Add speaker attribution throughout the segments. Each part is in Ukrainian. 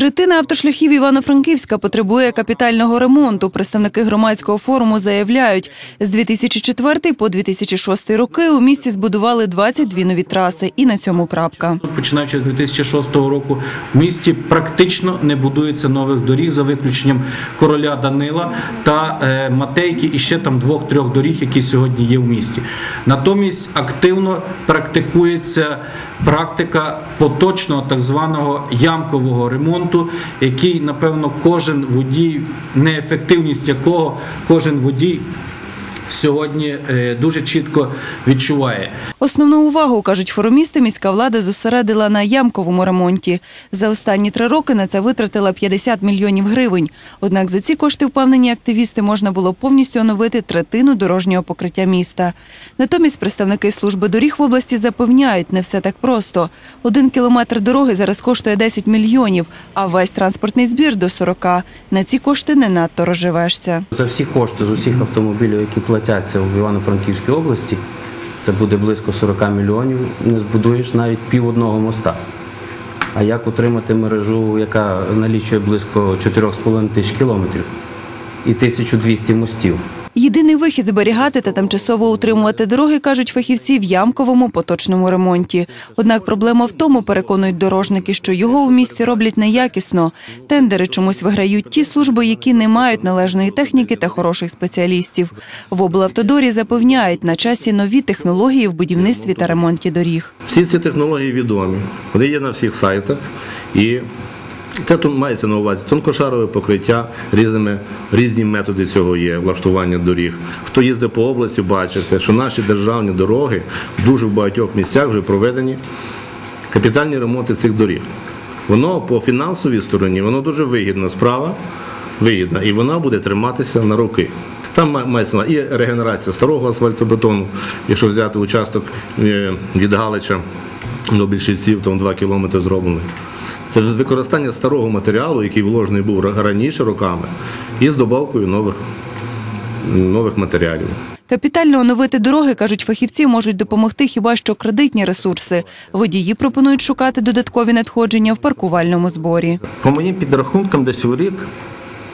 Speaker 1: Третина автошляхів Івано-Франківська потребує капітального ремонту. Представники громадського форуму заявляють, з 2004 по 2006 роки у місті збудували 22 нові траси. І на цьому крапка.
Speaker 2: Починаючи з 2006 року, в місті практично не будується нових доріг за виключенням короля Данила та е, Матейки і ще там двох-трьох доріг, які сьогодні є в місті. Натомість активно практикується практика поточного так званого ямкового ремонту, який, напевно, кожен водій, неефективність якого кожен водій сьогодні е, дуже чітко відчуває.
Speaker 1: Основну увагу, кажуть форумісти, міська влада зосередила на ямковому ремонті. За останні три роки на це витратила 50 мільйонів гривень. Однак за ці кошти, впевнені активісти, можна було повністю оновити третину дорожнього покриття міста. Натомість представники служби доріг в області запевняють, не все так просто. Один кілометр дороги зараз коштує 10 мільйонів, а весь транспортний збір до 40. На ці кошти не надто розживешся.
Speaker 3: За всі кошти з усіх автомобілів, які платяться в Івано-Франківській області, це буде близько 40 мільйонів. Не збудуєш навіть пів одного моста. А як утримати мережу, яка налічує близько 4,5 тисяч кілометрів і 1200 мостів?
Speaker 1: Єдиний вихід зберігати та тимчасово утримувати дороги, кажуть фахівці, в ямковому поточному ремонті. Однак проблема в тому, переконують дорожники, що його у місті роблять неякісно. Тендери чомусь виграють ті служби, які не мають належної техніки та хороших спеціалістів. В облавтодорі запевняють, на часі нові технології в будівництві та ремонті доріг.
Speaker 4: Всі ці технології відомі, вони є на всіх сайтах і це мається на увазі тонкошарове покриття різними різні методи цього є влаштування доріг. Хто їздить по області, бачите, що наші державні дороги дуже в багатьох місцях вже проведені капітальні ремонти цих доріг. Воно по фінансовій стороні, воно дуже вигідна справа, вигідна, і вона буде триматися на роки. Там мається і регенерація старого асфальтобетону, якщо взяти участок е, від Галича до Більшівців, там 2 кілометри зроблений. Це використання старого матеріалу, який вложений був раніше роками, і з добавкою нових, нових матеріалів.
Speaker 1: Капітально оновити дороги, кажуть фахівці, можуть допомогти хіба що кредитні ресурси. Водії пропонують шукати додаткові надходження в паркувальному зборі.
Speaker 5: По моїм підрахункам, десь у рік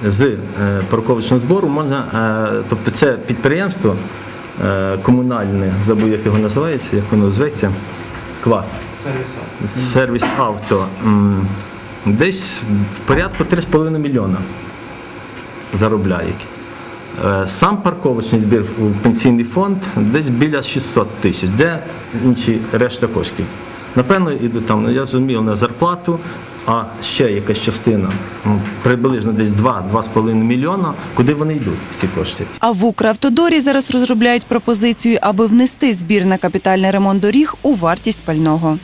Speaker 5: з е, парковочного збору можна, е, тобто це підприємство е, комунальне, забув, як його називається, як воно зветься, квас. Сервіс авто. Десь порядку 3,5 мільйона заробляють. Е, Сам парковочний збір у пенсійний фонд десь біля 600 тисяч, де інші решта коштів. Напевно, йдуть там, ну, я зрозумів, на зарплату, а ще якась частина, ну, приблизно десь 2-2,5 мільйона, куди вони йдуть, ці кошти.
Speaker 1: А в Укравтодорі зараз розробляють пропозицію, аби внести збір на капітальний ремонт доріг у вартість пального.